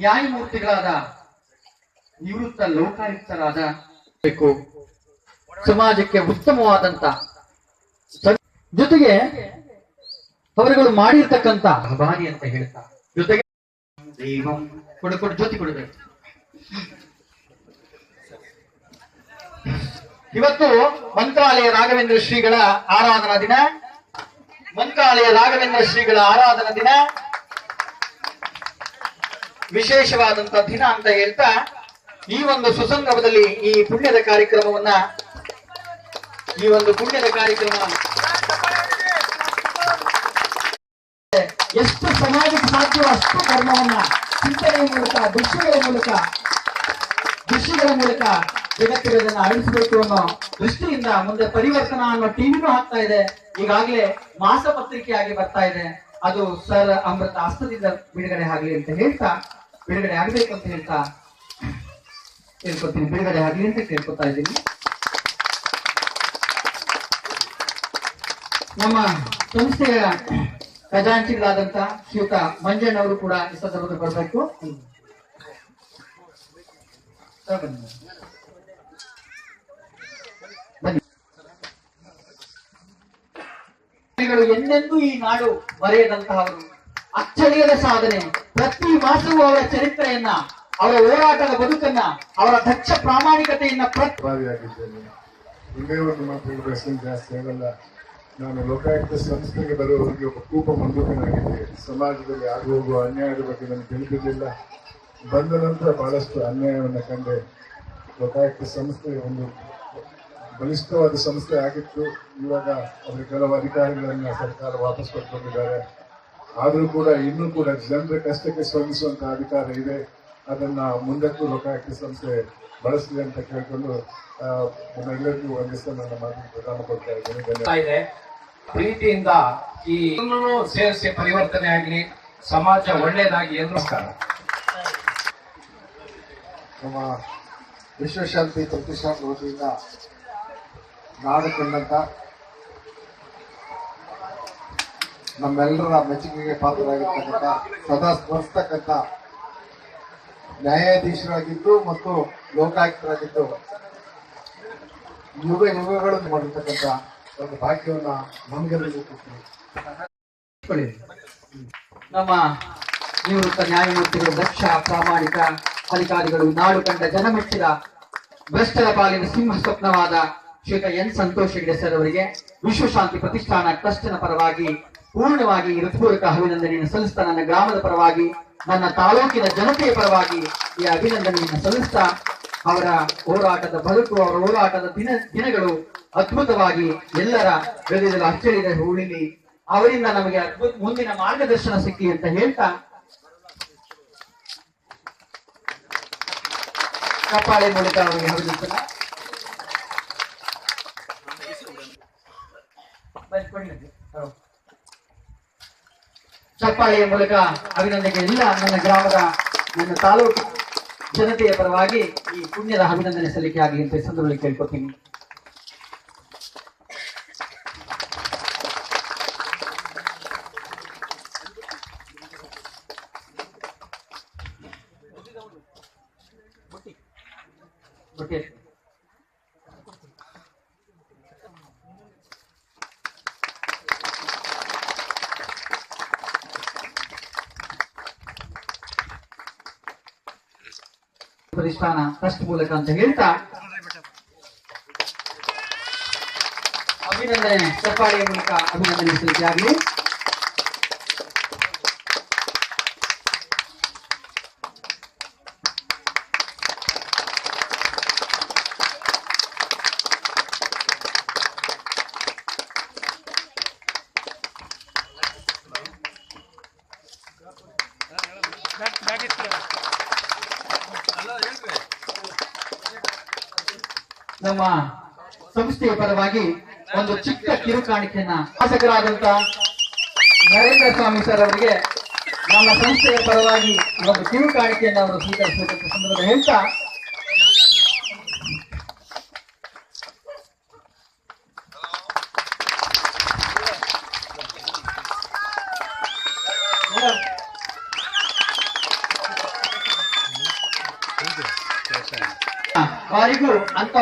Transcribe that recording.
ನ್ಯಾಯಮೂರ್ತಿಗಳಾದ ನಿವೃತ್ತ ಲೋಕಾಯುಕ್ತರಾದ ಬೇಕು. ಸಮಾಜಕ್ಕೆ ಉತ್ತಮವಾದಂತ ಜೊತೆಗೆ ಅವರುಗಳು ಮಾಡಿರ್ತಕ್ಕಂತ ಅಭಾರಿ ಅಂತ ಹೇಳ್ತಾ ಜೊತೆಗೆ ಕೊಡು ಕೊಡು, ಜ್ಯೋತಿ ಕೊಡಬೇಕು. ಇವತ್ತು ಮಂತ್ರಾಲಯ ರಾಘವೇಂದ್ರ ಶ್ರೀಗಳ ಆರಾಧನಾ ದಿನ. ಮಂತ್ರಾಲಯ ರಾಘವೇಂದ್ರ ಶ್ರೀಗಳ ಆರಾಧನಾ ದಿನ. ವಿಶೇಷವಾದಂತ ದಿನ ಅಂತ ಹೇಳ್ತಾ ಈ ಒಂದು ಸುಸಂದರ್ಭದಲ್ಲಿ ಈ ಪುಣ್ಯದ ಕಾರ್ಯಕ್ರಮವನ್ನ ಈ ಒಂದು ಪುಣ್ಯದ ಕಾರ್ಯಕ್ರಮ ಎಷ್ಟು ಸಮಾಜಕ್ಕೆ ಸಾಧ್ಯವೋ ಅಷ್ಟು ಧರ್ಮವನ್ನ ಚಿಂತನೆಯ ಮೂಲಕ, ದೃಶ್ಯಗಳ ಮೂಲಕ ದೃಶ್ಯಗಳ ಮೂಲಕ ಜಗತ್ತಿರೋದನ್ನ ಅಳಿಸಬೇಕು ಅನ್ನೋ ದೃಷ್ಟಿಯಿಂದ ಮುಂದೆ ಪರಿವರ್ತನ ಅನ್ನೋ ಟಿವಿನೂ ಆಗ್ತಾ ಇದೆ. ಈಗಾಗಲೇ ಮಾಸ ಪತ್ರಿಕೆಯಾಗಿ ಬರ್ತಾ ಇದೆ. ಅದು ಸರ್ ಅಮೃತ ಹಸ್ತದಿಂದ ಬಿಡುಗಡೆ ಆಗಲಿ ಅಂತ ಹೇಳ್ತಾ, ಬಿಡುಗಡೆ ಆಗಬೇಕು ಅಂತ ಹೇಳ್ತಾ ಕೇಳ್ಕೊತೀನಿ ಬಿಡುಗಡೆ ಆಗಲಿ ಅಂತ ಕೇಳ್ಕೊತಾ ಇದ್ದೀನಿ. ನಮ್ಮ ಸಂಸ್ಥೆಯ ಖಜಾಂಚಿಗಳಾದಂತ ಶ್ರೀಯುತ ಮಂಜಣ್ಣ ಅವರು ಕೂಡ ಈ ಸಂದರ್ಭದಲ್ಲಿ ಬರಬೇಕು. ಎಂದೆಂದೂ ಈ ನಾಡು ಮರೆಯದಂತಹವರು ಅಚ್ಚಳಿಯದ ಸಾಧನೆ. ಪ್ರತಿ ಮಾಸವೂ ಅವರ ಚರಿತ್ರೆಯನ್ನ, ಅವರ ಹೋರಾಟದ ಬದುಕನ್ನ, ಅವರ ದಕ್ಷ ಪ್ರಾಮಾಣಿಕತೆಯನ್ನ ಪ್ರತಿ ಭಾಗಿಯಾಗಿದ್ದೇನೆ ಒಂದೇ ಮಾತು ಜಾಸ್ತಿ ಆಗಲ್ಲ. ನಾನು ಲೋಕಾಯುಕ್ತ ಸಂಸ್ಥೆಗೆ ಬರುವವರಿಗೆ ಒಬ್ಬ ಕೂಪ ಮಂದೂಕನಾಗಿದ್ದೆ ಸಮಾಜದಲ್ಲಿ ಆಗು ಹೋಗುವ ಅನ್ಯಾಯದ ಬಗ್ಗೆ ನನಗೆ ತಿಳಿದಿರಲಿಲ್ಲ. ಬಂದ ನಂತರ ಬಹಳಷ್ಟು ಅನ್ಯಾಯವನ್ನು ಕಂಡೆ. ಲೋಕಾಯುಕ್ತ ಸಂಸ್ಥೆ ಒಂದು ಬಲಿಷ್ಠವಾದ ಸಂಸ್ಥೆ ಆಗಿತ್ತು. ಇವಾಗ ಅವರ ಕೆಲವು ಅಧಿಕಾರಿಗಳನ್ನ ಸರ್ಕಾರ ವಾಪಸ್ ಪಡ್ಕೊಂಡಿದ್ದಾರೆ ಆದರೂ ಕೂಡ ಇನ್ನೂ ಕೂಡ ಜನರ ಕಷ್ಟಕ್ಕೆ ಸ್ಪಂದಿಸುವಂತ ಅಧಿಕಾರ ಇದೆ. ಅದನ್ನ ಮುಂದಕ್ಕೂ ಲೋಕಾಯುಕ್ತ ಸಂಸ್ಥೆ ಬಳಸಲಿ ಅಂತ ಕೇಳ್ಕೊಂಡು ನಮ್ಮೆಲ್ಲರಿಗೂ ವಂದಿಸ್ತಾ ನನ್ನ ಮಾತಿಗೆ ಪ್ರಧಾನ ಕೊಡ್ತಾ ಇದ್ದೇನೆ ಪ್ರೀತಿಯಿಂದ ಈ ಸೇರಿಸಿ ಪರಿವರ್ತನೆ ಆಗಲಿ ಸಮಾಜ ಒಳ್ಳೆಯದಾಗಿ ಎಂದು ನಮಸ್ಕಾರ. ನಮ್ಮ ವಿಶ್ವಶಾಂತಿ ಪ್ರತಿಷ್ಠಾನ ವತಿಯಿಂದ ನಾಡು ಕಂಡಂತ ನಮ್ಮೆಲ್ಲರ ಮೆಚ್ಚುಗೆಗೆ ಪಾತ್ರರಾಗಿರ್ತಕ್ಕಂಥ ಸದಾ ಸ್ಮರಿಸ್ತಕ್ಕಂಥ ನ್ಯಾಯಾಧೀಶರಾಗಿದ್ದು ಮತ್ತು ಲೋಕಾಯುಕ್ತರಾಗಿದ್ದು ಯುಗ ಯುಗಗಳನ್ನು ಮಾಡಿರ್ತಕ್ಕಂಥ ಒಂದು ಭಾಗ್ಯವನ್ನು ನಮಗೆಲ್ಲರಿಗೂ ನಮ್ಮ ನಿವೃತ್ತ ನ್ಯಾಯಮೂರ್ತಿಗಳು, ದಕ್ಷ, ಪ್ರಾಮಾಣಿಕ ಅಧಿಕಾರಿಗಳು ನಾಡು ಕಂಡ ಜನಮೆಚ್ಚಿದ ಭ್ರಷ್ಟರ ಪಾಲಿನ ಸಿಂಹ ಸ್ವಪ್ನವಾದ ಶ್ರೀಯುತ ಎನ್ ಸಂತೋಷ್ ಹೆಗ್ಡೆ ಸರ್ ಅವರಿಗೆ ವಿಶ್ವಶಾಂತಿ ಪ್ರತಿಷ್ಠಾನ ಟ್ರಸ್ಟ್ನ ಪರವಾಗಿ ಪೂರ್ಣವಾಗಿ ಹೃತ್ಪೂರ್ವಕ ಅಭಿನಂದನೆಯನ್ನು ಸಲ್ಲಿಸ್ತಾ ನನ್ನ ಗ್ರಾಮದ ಪರವಾಗಿ, ನನ್ನ ತಾಲೂಕಿನ ಜನತೆಯ ಪರವಾಗಿ ಈ ಅಭಿನಂದನೆಯನ್ನು ಸಲ್ಲಿಸ್ತಾ ಅವರ ಹೋರಾಟದ ಬದುಕು, ಅವರ ಹೋರಾಟದ ದಿನ, ದಿನಗಳು ಅದ್ಭುತವಾಗಿ ಎಲ್ಲರ ಹೃದಯದಲ್ಲಿ ಅಚ್ಚಳಿದ ಉಳಿಲಿ ಅವರಿಂದ ನಮಗೆ ಅದ್ಭುತ ಮುಂದಿನ ಮಾರ್ಗದರ್ಶನ ಸಿಕ್ಕಿ ಅಂತ ಹೇಳ್ತಾ ಕಪ್ಪಾಳೆ ಮೂಲಕ ಅವರಿಗೆ ಅಭಿನಂದನ ಚಪ್ಪಾಳೆಯ ಮೂಲಕ ಅಭಿನಂದನೆ ಇಲ್ಲ, ನನ್ನ ಗ್ರಾಮದ, ನನ್ನ ತಾಲೂಕು ಜನತೆಯ ಪರವಾಗಿ ಈ ಪುಣ್ಯದ ಅಭಿನಂದನೆ ಸಲ್ಲಿಕೆ ಆಗಲಿ ಅಂತ ಸಂದರ್ಭದಲ್ಲಿ ಕೇಳ್ಕೊತೀನಿ. ಬುಟ್ಟಿ. ಪ್ರತಿಷ್ಠಾನ ಟ್ರಸ್ಟ್ ಮೂಲಕ ಅಂತ ಹೇಳ್ತಾ. ಅಭಿನಂದನೆ ಚಪ್ಪಾಳೆಯ ಮೂಲಕ ಅಭಿನಂದನೆ ಸಲ್ಲಿಕೆ ಆಗಲಿ. ನಮ್ಮ ಸಂಸ್ಥೆಯ ಪರವಾಗಿ ಒಂದು ಚಿಕ್ಕ ಕಿರುಕಾಣಿಕೆಯನ್ನ ಶಾಸಕರಾದಂತ ನರೇಂದ್ರ ಸ್ವಾಮಿ ಸರ್ ಅವರಿಗೆ ನಮ್ಮ ಸಂಸ್ಥೆಯ ಪರವಾಗಿ ಒಂದು ಕಿರುಕಾಣಿಕೆಯನ್ನು ಅವರು ಸ್ವೀಕರಿಸಬೇಕಂತ ಸಂದರ್ಭ ಹೇಳ್ತಾ ಅಂತ